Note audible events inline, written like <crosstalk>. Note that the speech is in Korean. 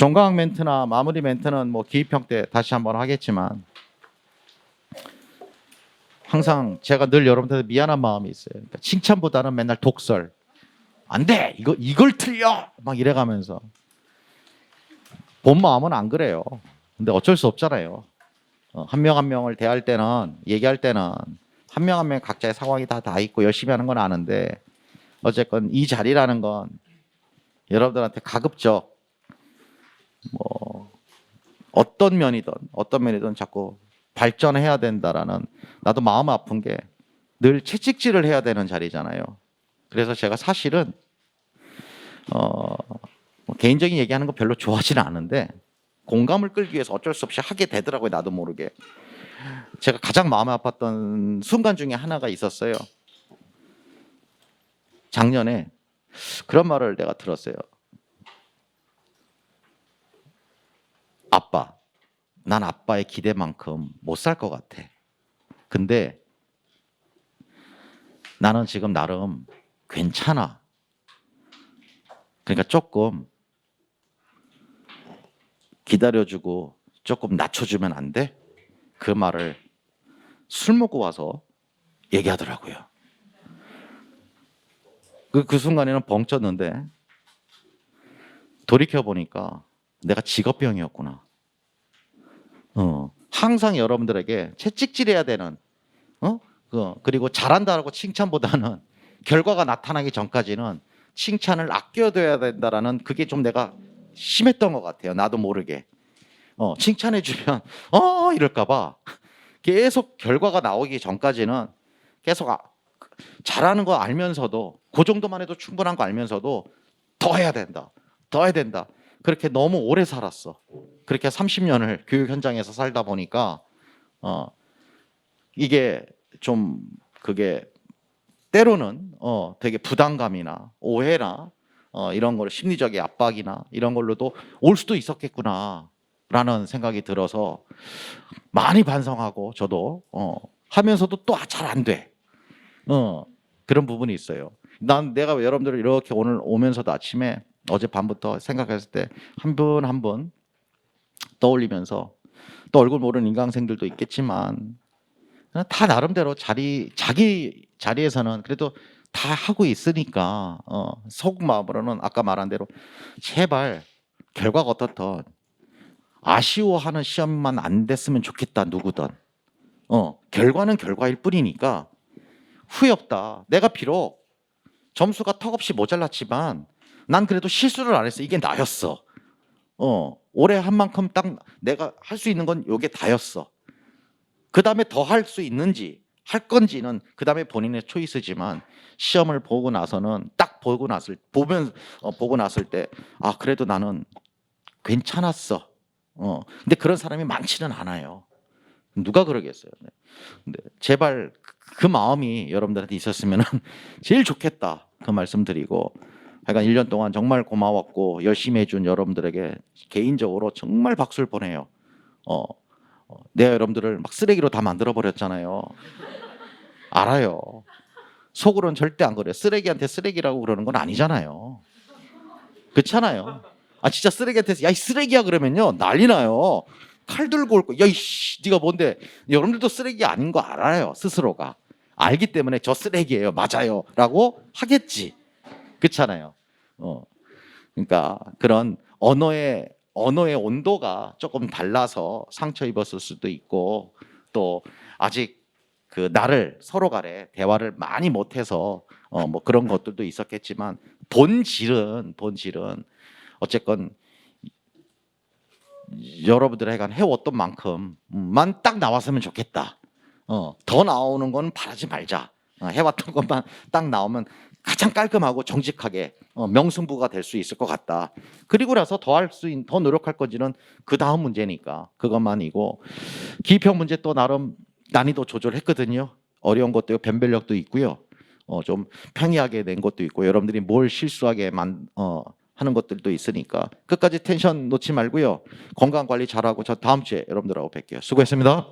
종강 멘트나 마무리 멘트는 뭐 기입형 때 다시 한번 하겠지만 항상 제가 늘 여러분들한테 미안한 마음이 있어요. 그러니까 칭찬보다는 맨날 독설. 안 돼. 이거 이걸 틀려. 막 이래 가면서 본 마음은 안 그래요. 근데 어쩔 수 없잖아요. 한 명한 명을 대할 때는 얘기할 때는 한 명 한 명 각자의 상황이 다 다 있고 열심히 하는 건 아는데 어쨌건 이 자리라는 건 여러분들한테 가급적 뭐 어떤 면이든 어떤 면이든 자꾸 발전해야 된다라는 나도 마음 아픈 게 늘 채찍질을 해야 되는 자리잖아요. 그래서 제가 사실은 어, 뭐 개인적인 얘기하는 거 별로 좋아하지는 않은데 공감을 끌기 위해서 어쩔 수 없이 하게 되더라고요. 나도 모르게. 제가 가장 마음 아팠던 순간 중에 하나가 있었어요. 작년에 그런 말을 내가 들었어요. 아빠, 난 아빠의 기대만큼 못 살 것 같아. 근데 나는 지금 나름 괜찮아. 그러니까 조금 기다려주고 조금 낮춰주면 안 돼? 그 말을 술 먹고 와서 얘기하더라고요. 그, 그 순간에는 벙 쪘는데 돌이켜 보니까 내가 직업병이었구나. 어, 항상 여러분들에게 채찍질해야 되는, 어, 그 그리고 잘한다라고 칭찬보다는 <laughs> 결과가 나타나기 전까지는 칭찬을 아껴둬야 된다라는 그게 좀 내가 심했던 것 같아요. 나도 모르게. 어, 칭찬해주면 <laughs> 어 이럴까봐 계속 결과가 나오기 전까지는 계속 아, 잘하는 거 알면서도 그 정도만 해도 충분한 거 알면서도 더 해야 된다. 더 해야 된다. 그렇게 너무 오래 살았어. 그렇게 30년을 교육 현장에서 살다 보니까 어 이게 좀 그게 때로는 어 되게 부담감이나 오해나 어 이런 걸 심리적인 압박이나 이런 걸로도 올 수도 있었겠구나라는 생각이 들어서 많이 반성하고 저도 어 하면서도 또 잘 안 돼. 어 그런 부분이 있어요. 난 내가 여러분들 이렇게 오늘 오면서도 아침에 어제 밤부터 생각했을 때 한 분 한분 떠올리면서 또 얼굴 모르는 인강생들도 있겠지만 다 나름대로 자리 자기 자리에서는 그래도 다 하고 있으니까 어, 속마음으로는 아까 말한 대로 제발 결과가 어떻든 아쉬워하는 시험만 안 됐으면 좋겠다 누구든. 어 결과는 결과일 뿐이니까 후회 없다. 내가 비록 점수가 턱없이 모자랐지만 난 그래도 실수를 안 했어. 이게 나였어 어 올해 한 만큼 딱 내가 할 수 있는 건 요게 다였어 그 다음에 더 할 수 있는지 할 건지는 그 다음에 본인의 초이스지만 시험을 보고 나서는 딱 보고 났을 보면 어, 보고 났을 때 아 그래도 나는 괜찮았어. 어 근데 그런 사람이 많지는 않아요. 누가 그러겠어요. 네. 근데 제발 그 마음이 여러분들한테 있었으면 <laughs> 제일 좋겠다 그 말씀드리고 하여간 1년 동안 정말 고마웠고 열심히 해준 여러분들에게 개인적으로 정말 박수를 보내요. 어, 어, 내가 여러분들을 막 쓰레기로 다 만들어 버렸잖아요. 알아요. 속으로는 절대 안 그래요. 쓰레기한테 쓰레기라고 그러는 건 아니잖아요. 그렇잖아요. 아 진짜 쓰레기한테 야이 쓰레기야 그러면요 난리 나요. 칼 들고 올 거. 야이씨 네가 뭔데? 여러분들도 쓰레기 아닌 거 알아요 스스로가. 알기 때문에 저 쓰레기예요 맞아요라고 하겠지. 그렇잖아요. 어. 그러니까 그런 언어의 언어의 온도가 조금 달라서 상처 입었을 수도 있고 또 아직 그 나를 서로 간에 대화를 많이 못해서 어 뭐 그런 것들도 있었겠지만 본질은 본질은 어쨌건 여러분들에 간 해왔던 만큼만 딱 나왔으면 좋겠다. 어 더 나오는 건 바라지 말자. 어, 해왔던 것만 딱 나오면 가장 깔끔하고 정직하게 어, 명승부가 될 수 있을 것 같다. 그리고 나서 더 할 수, 있, 더 노력할 건지는 그 다음 문제니까 그것만이고 기평 문제 또 나름 난이도 조절했거든요. 어려운 것도 있고 변별력도 있고요. 어, 좀 평이하게 낸 것도 있고 여러분들이 뭘 실수하게 만 어, 하는 것들도 있으니까 끝까지 텐션 놓지 말고요. 건강 관리 잘하고 저 다음 주에 여러분들하고 뵐게요. 수고했습니다.